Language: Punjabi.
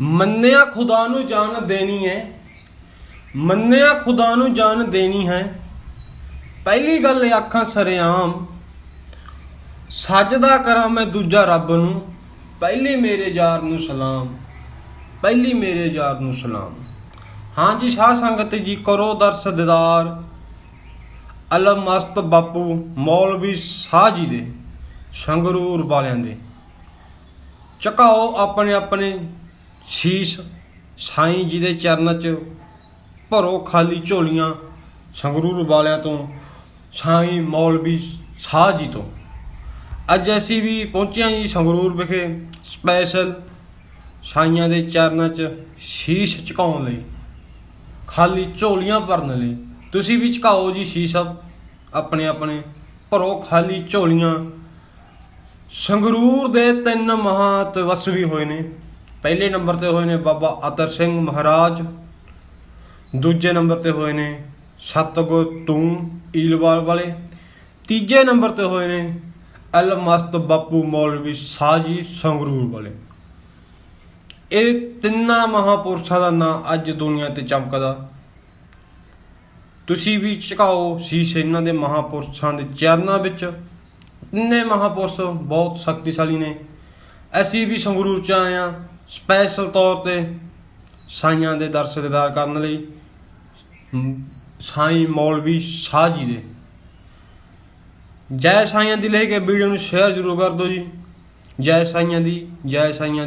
ਮੰਨਿਆ ਖੁਦਾ ਨੂੰ ਜਾਣ ਦੇਣੀ ਹੈ। ਮੰਨਿਆ ਖੁਦਾ ਨੂੰ ਜਾਣ ਦੇਣੀ ਹੈ। ਪਹਿਲੀ ਗੱਲ ਆਖਾਂ, ਸਰੇਆਮ ਸਜਦਾ ਕਰਾਂ ਮੈਂ ਦੂਜਾ ਰੱਬ ਨੂੰ। ਪਹਿਲੀ ਮੇਰੇ ਯਾਰ ਨੂੰ ਸਲਾਮ। ਪਹਿਲੀ ਮੇਰੇ ਯਾਰ ਨੂੰ ਸਲਾਮ। ਹਾਂ ਜੀ ਸਾਧ ਸੰਗਤ ਜੀ, ਕਰੋ ਦਰਸ ਦਿਦਾਰ। ਅਲਮ ਮਸਤ ਬਾਪੂ, ਮੌਲਵੀ ਸਾਹ ਜੀ ਦੇ, ਸੰਗਰੂਰ ਵਾਲਿਆਂ ਦੇ। ਝੁਕਾਓ ਆਪਣੇ ਆਪਣੇ ਸ਼ੀਸ਼ ਸਾਈਂ ਜੀ ਦੇ ਚਰਨਾਂ 'ਚ ਭਰੋ ਖਾਲੀ ਝੋਲੀਆਂ ਸੰਗਰੂਰ ਵਾਲਿਆਂ ਤੋਂ, ਸਾਈਂ ਮੌਲਵੀ ਸਾਹ ਜੀ ਤੋਂ। ਅੱਜ ਅਸੀਂ ਵੀ ਪਹੁੰਚੇ ਜੀ ਸੰਗਰੂਰ ਵਿਖੇ ਸਪੈਸ਼ਲ ਸਾਈਆਂ ਦੇ ਚਰਨਾਂ 'ਚ ਸ਼ੀਸ਼ ਝੁਕਾਉਣ ਲਈ, ਖਾਲੀ ਝੋਲੀਆਂ ਭਰਨ ਲਈ। ਤੁਸੀਂ ਵੀ ਝੁਕਾਓ ਜੀ ਸ਼ੀਸ਼ ਆਪਣੇ ਆਪਣੇ, ਭਰੋ ਖਾਲੀ ਝੋਲੀਆਂ। ਸੰਗਰੂਰ ਦੇ ਤਿੰਨ ਮਹਾਤ ਵਸਵੀ ਹੋਏ ਨੇ। ਪਹਿਲੇ ਨੰਬਰ ਤੇ ਹੋਏ ਨੇ ਬਾਬਾ ਅਤਰ ਸਿੰਘ ਮਹਾਰਾਜ, ਦੂਜੇ ਨੰਬਰ ਤੇ ਹੋਏ ਨੇ ਸਤਗੁਰ ਤੂੰ ਈਲਵਾਲ ਵਾਲੇ, ਤੀਜੇ ਨੰਬਰ ਤੇ ਹੋਏ ਨੇ ਅਲ ਮਸਤ ਬਾਪੂ ਮੌਲਵੀ ਸਾਜੀ ਸੰਗਰੂਰ ਵਾਲੇ। ਇਹ ਤਿੰਨਾਂ ਮਹਾਪੁਰਸ਼ਾਂ ਦਾ ਨਾਂ ਅੱਜ ਦੁਨੀਆ ਤੇ ਚਮਕਦਾ। ਤੁਸੀਂ ਵੀ ਝੁਕਾਓ ਸ਼ੀਸ਼ ਇਹਨਾਂ ਦੇ ਮਹਾਪੁਰਸ਼ਾਂ ਦੇ ਚਰਨਾਂ ਵਿੱਚ। ਤਿੰਨੇ ਮਹਾਪੁਰਸ਼ ਬਹੁਤ ਸ਼ਕਤੀਸ਼ਾਲੀ ਨੇ। ਅਸੀਂ ਵੀ ਸੰਗਰੂਰ ਚ ਆਏ ਆ ਸਪੈਸ਼ਲ ਤੌਰ ਤੇ ਸਾਈਆਂ ਦੇ ਦਰਸ਼ਨ ਦੀਦਾਰ ਕਰਨ ਲਈ ਸਾਈ ਮੌਲਵੀ ਸ਼ਾਹ ਜੀ ਦੇ। ਜੈ ਸਾਈਆਂ ਦੀ ਲੈ ਕੇ ਵੀਡੀਓ ਨੂੰ ਸ਼ੇਅਰ ਜ਼ਰੂਰ ਕਰ ਦਿਓ ਜੀ। ਜੈ ਸਾਈਆਂ ਦੀ, ਜੈ ਸਾਈਆਂ ਦੀ।